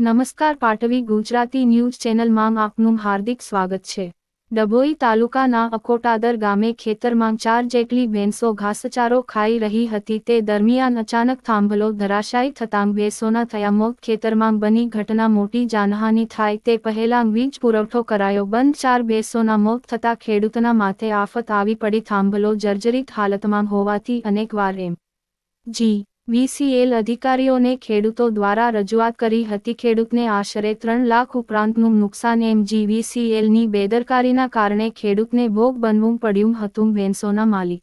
નમસ્કાર પાટવી ગુજરાતી ન્યૂઝ ચેનલમાં આપનું હાર્દિક સ્વાગત છે. ડભોઈ તાલુકાના અકોટાદર ગામે ખેતરમાં ચાર જેટલી ભેંસો ઘાસચારો ખાઈ રહી હતી તે દરમિયાન અચાનક થાંભલો ધરાશાયી થતાં ભેંસોના થયા મોત ખેતરમાં બની ઘટના મોટી જાનહાની થાય તે પહેલાં વીજ પુરવઠો કરાયો બંધ ચાર ભેંસોના મોત થતાં ખેડૂતના માથે આફત આવી પડી થાંભલો જર્જરિત હાલતમાં હોવાથી અનેકવાર એમ. જી. વીસીએલ અધિકારીઓને ખેડૂતો દ્વારા રજૂઆત કરી હતી. ખેડૂતને આશરે ત્રણ લાખ ઉપરાંતનું નુકસાન એમજી વીસીએલની બેદરકારીના કારણે ખેડૂતને ભોગ બનવું પડ્યું હતું ભેંસોના માલિક.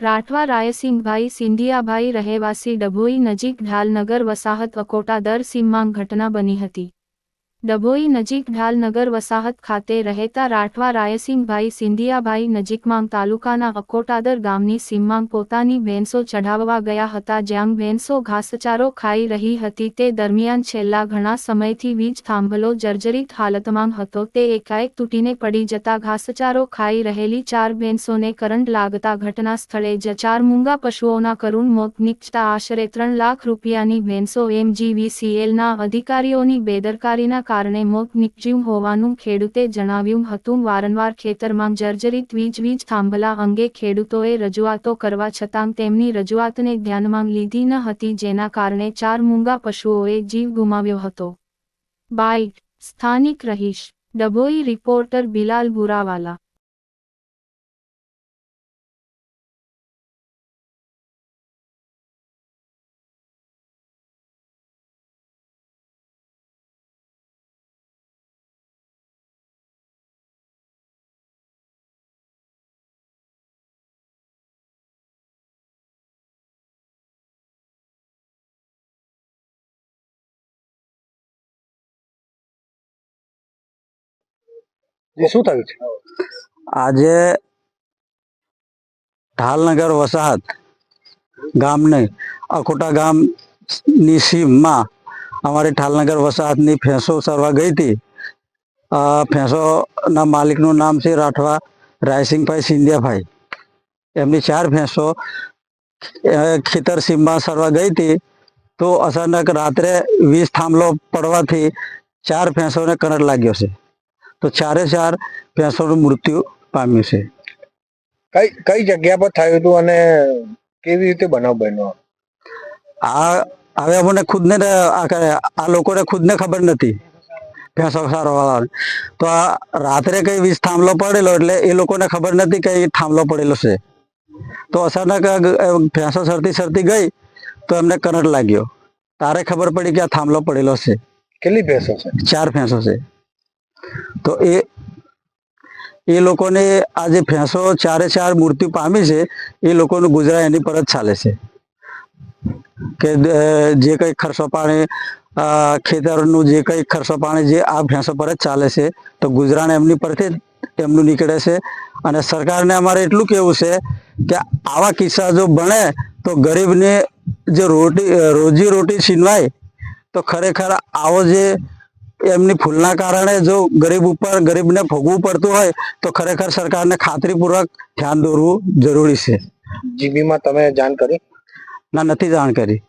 રાઠવા રાયસિંહભાઈ સિંધિયાભાઈ રહેવાસી ડભોઈ નજીક ઢાલનગર વસાહત અકોટા દર સીમમાં ઘટના બની હતી. ડભોઈ નજીક ઢાલનગર વસાહત ખાતે રહેતા રાઠવા રાયસિંહભાઈ સિંધિયાભાઈ નજીકમાં તાલુકાના અકોટાદર ગામની સીમમાં પોતાની ભેંસો ચઢાવવા ગયા હતા જ્યાં ભેંસો ઘાસચારો ખાઈ રહી હતી. તે દરમિયાન છેલ્લા ઘણા સમયથી વીજ થાંભલો જર્જરિત હાલતમાં હતો. તે એકાએક તૂટીને પડી જતા ઘાસચારો ખાઈ રહેલી ચાર ભેંસોને કરંટ લાગતા ઘટના સ્થળે જ ચાર મૂંગા પશુઓના કરુણ મોત નીપજતા આશરે ત્રણ લાખ રૂપિયાની ભેંસો એમજીવીસીએલના અધિકારીઓની બેદરકારીના કારણે મોત નીપજ્યું હોવાનું ખેડૂતે જણાવ્યું હતું. વારંવાર ખેતરમાં જર્જરિત વીજ વીજ થાંભલા અંગે ખેડૂતોએ રજૂઆતો કરવા છતાં તેમની રજૂઆતને ધ્યાનમાં લીધી ન હતી, જેના કારણે ચાર મૂંગા પશુઓએ જીવ ગુમાવ્યો હતો. બાઇટ, સ્થાનિક રહીશ, ડભોઈ રિપોર્ટર બિલાલ બુરાવાલા. જે, શું થયું છે? આજે ઢાલનગર વસાહત ગામને અકોટા ગામની સીમમાં અમારી ઢાલનગર વસાહતની ભેંસો સરવા ગઈ હતી. ફેંસોના ભેંસોના માલિકનું નામ છે રાઠવા રાયસિંગભાઈ સિંધિયાભાઈ. એમની ચાર ભેંસો ખેતર સીમમાં સરવા ગઈ હતી. તો અચાનક રાત્રે વીજ થાંભલો પડવાથી ચાર ભેંસોને કરંટ લાગ્યો છે. તો ચારે ચાર ભેંસોનું મૃત્યુ પામ્યું છે. કઈ કઈ જગ્યા પર થયું હતું અને કેવી રીતે બનાવ બન્યો? આ હવે અમને ખુદને આ લોકોને ખુદને ખબર નથી. ભેંસો સારવા તો આ રાત્રે કઈ વીજ થાંભલો પડેલો એટલે એ લોકોને ખબર નથી કઈ થાંભલો પડેલો છે. તો અચાનક ભેંસો સરતી સરતી ગઈ તો એમને કરંટ લાગ્યો. તારે ખબર પડી કે આ થાંભલો પડેલો છે. કેટલી ભેંસો છે? ચાર ભેંસો છે. તો એ એ લોકોને આ જે ભેંસો ચારે ચાર મૃત્યુ પામી છે, એ લોકોનું ગુજરાત એની પર જ ચાલે છે. કે જે કંઈ ખર્ચો પાણી ખેતરનું જે કંઈ ખર્ચો પાણી જે આ ભેંસો પર જ ચાલે છે, તો ગુજરાન એમની પરથી એમનું નીકળે છે. અને સરકારને અમારે એટલું કેવું છે કે આવા કિસ્સા જો બને, તો ગરીબને જે રોટી રોજી રોટી છીનવાય, તો ખરેખર આવો જે એમની ભૂલના કારણે જો ગરીબ ઉપર ગરીબને ભોગવું પડતું હોય તો ખરેખર સરકારને ખાતરીપૂર્વક ધ્યાન દોરવું જરૂરી છે. જીબીમાં તમે જાણ કરી? ના નથી જાણ કરી.